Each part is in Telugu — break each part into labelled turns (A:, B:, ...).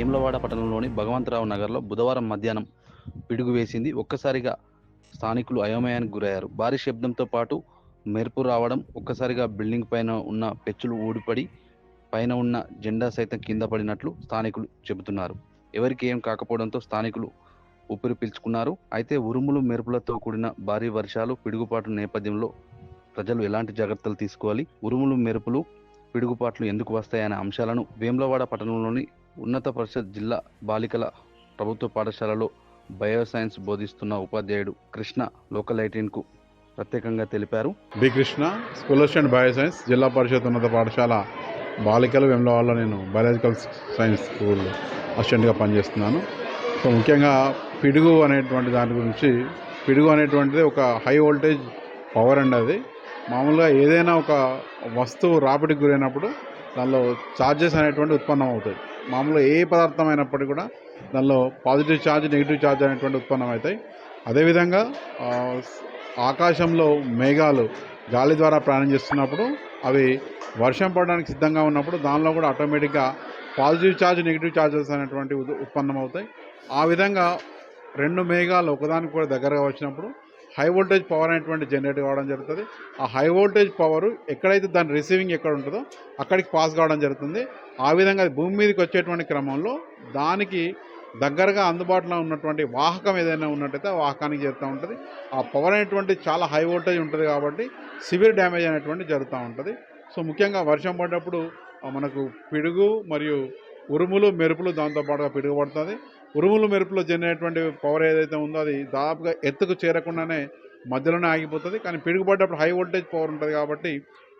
A: వేములవాడ పట్టణంలోని భగవంతరావు నగర్లో బుధవారం మధ్యాహ్నం పిడుగు వేసింది. ఒక్కసారిగా స్థానికులు అయోమయానికి గురయ్యారు. భారీ శబ్దంతో పాటు మెరుపు రావడం ఒక్కసారిగా బిల్డింగ్ పైన ఉన్న పెచ్చులు ఊడిపడి పైన ఉన్న జెండా సైతం కింద పడినట్లు స్థానికులు చెబుతున్నారు. ఎవరికి ఏం కాకపోవడంతో స్థానికులు ఊపిరి పీల్చుకున్నారు. అయితే ఉరుములు మెరుపులతో కూడిన భారీ వర్షాలు పిడుగుపాటు నేపథ్యంలో ప్రజలు ఎలాంటి జాగ్రత్తలు తీసుకోవాలి? ఉరుములు మెరుపులు పిడుగుపాట్లు ఎందుకు వస్తాయనే అంశాలను వేములవాడ పట్టణంలోని ఉన్నత పరిషత్ జిల్లా బాలికల ప్రభుత్వ పాఠశాలలో బయోసైన్స్ బోధిస్తున్న ఉపాధ్యాయుడు కృష్ణ లోకల్కు ప్రత్యేకంగా తెలిపారు.
B: B. Krishna school and bio science Zilla Parishad ఉన్నత పాఠశాల బాలికల వెమ్లవాడలో నేను బయాలజికల్ సైన్స్ స్కూల్ అసిస్టెంట్గా పనిచేస్తున్నాను. సో ముఖ్యంగా పిడుగు అనేటువంటి దాని గురించి పిడుగు అనేటువంటిది ఒక హై వోల్టేజ్ పవర్ అండి అది. మామూలుగా ఏదైనా ఒక వస్తువు రాపిడికి గురైనప్పుడు దానిలో ఛార్జెస్ అనేటువంటి ఉత్పన్నం అవుతాయి. మామూలుగా ఏ పదార్థం అయినప్పటికీ కూడా దానిలో పాజిటివ్ ఛార్జ్ నెగిటివ్ ఛార్జ్ అనేటువంటి ఉత్పన్నం అవుతాయి. అదేవిధంగా ఆకాశంలో మేఘాలు గాలి ద్వారా ప్రయాణం చేస్తున్నప్పుడు అవి వర్షం పడడానికి సిద్ధంగా ఉన్నప్పుడు దానిలో కూడా ఆటోమేటిక్గా పాజిటివ్ ఛార్జ్ నెగిటివ్ ఛార్జెస్ అనేటువంటి ఉత్పన్నం అవుతాయి. ఆ విధంగా రెండు మేఘాలు ఒకదానికి కూడా దగ్గరగా వచ్చినప్పుడు హై వోల్టేజ్ పవర్ అనేటువంటి జనరేట్ కావడం జరుగుతుంది. ఆ హై వోల్టేజ్ పవర్ ఎక్కడైతే దాని రిసీవింగ్ ఎక్కడ ఉంటుందో అక్కడికి పాస్ కావడం జరుగుతుంది. ఆ విధంగా భూమి మీదకి వచ్చేటువంటి క్రమంలో దానికి దగ్గరగా అందుబాటులో ఉన్నటువంటి వాహకం ఏదైనా ఉన్నట్టయితే ఆ వాహకానికి చేరుతూ ఉంటుంది. ఆ పవర్ అనేటువంటి చాలా హై వోల్టేజ్ ఉంటుంది కాబట్టి సివియర్ డ్యామేజ్ అనేటువంటి జరుగుతూ ఉంటుంది. సో ముఖ్యంగా వర్షం పడ్డప్పుడు మనకు పిడుగు మరియు ఉరుములు మెరుపులు దాంతోపాటుగా పిడుగు పడుతుంది ఉరుములు మెరుపులో జరిగినటువంటి పవర్ ఏదైతే ఉందో అది దాదాపుగా ఎత్తుకు చేరకుండానే మధ్యలోనే ఆగిపోతుంది. కానీ పిడుగుపడ్డప్పుడు హై వోల్టేజ్ పవర్ ఉంటుంది కాబట్టి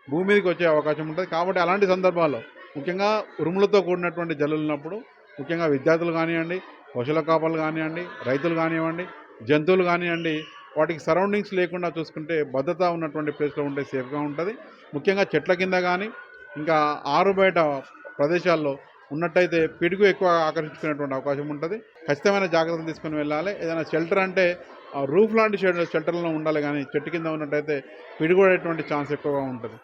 B: భూమి మీదకి వచ్చే అవకాశం ఉంటుంది. కాబట్టి అలాంటి సందర్భాల్లో ముఖ్యంగా ఉరుములతో కూడినటువంటి జల్లులు ఉన్నప్పుడు ముఖ్యంగా విద్యార్థులు కానివ్వండి పశువుల కాపలు కానివ్వండి రైతులు కానివ్వండి జంతువులు కానివ్వండి వాటికి సరౌండింగ్స్ లేకుండా చూసుకుంటే భద్రత ఉన్నటువంటి ప్లేస్లో ఉంటే సేఫ్గా ఉంటుంది. ముఖ్యంగా చెట్ల కింద కానీ ఇంకా ఆరు బయట ప్రదేశాల్లో ఉన్నట్టయితే పిడుగు ఎక్కువ ఆకర్షించుకునేటువంటి అవకాశం ఉంటుంది. ఖచ్చితమైన జాగ్రత్తలు తీసుకొని వెళ్ళాలి. ఏదైనా షెల్టర్ అంటే రూఫ్ లాంటి షెల్టర్లో ఉండాలి కానీ చెట్టు కింద ఉన్నట్టయితే పిడుగు పడేటువంటి ఛాన్స్ ఎక్కువగా ఉంటుంది.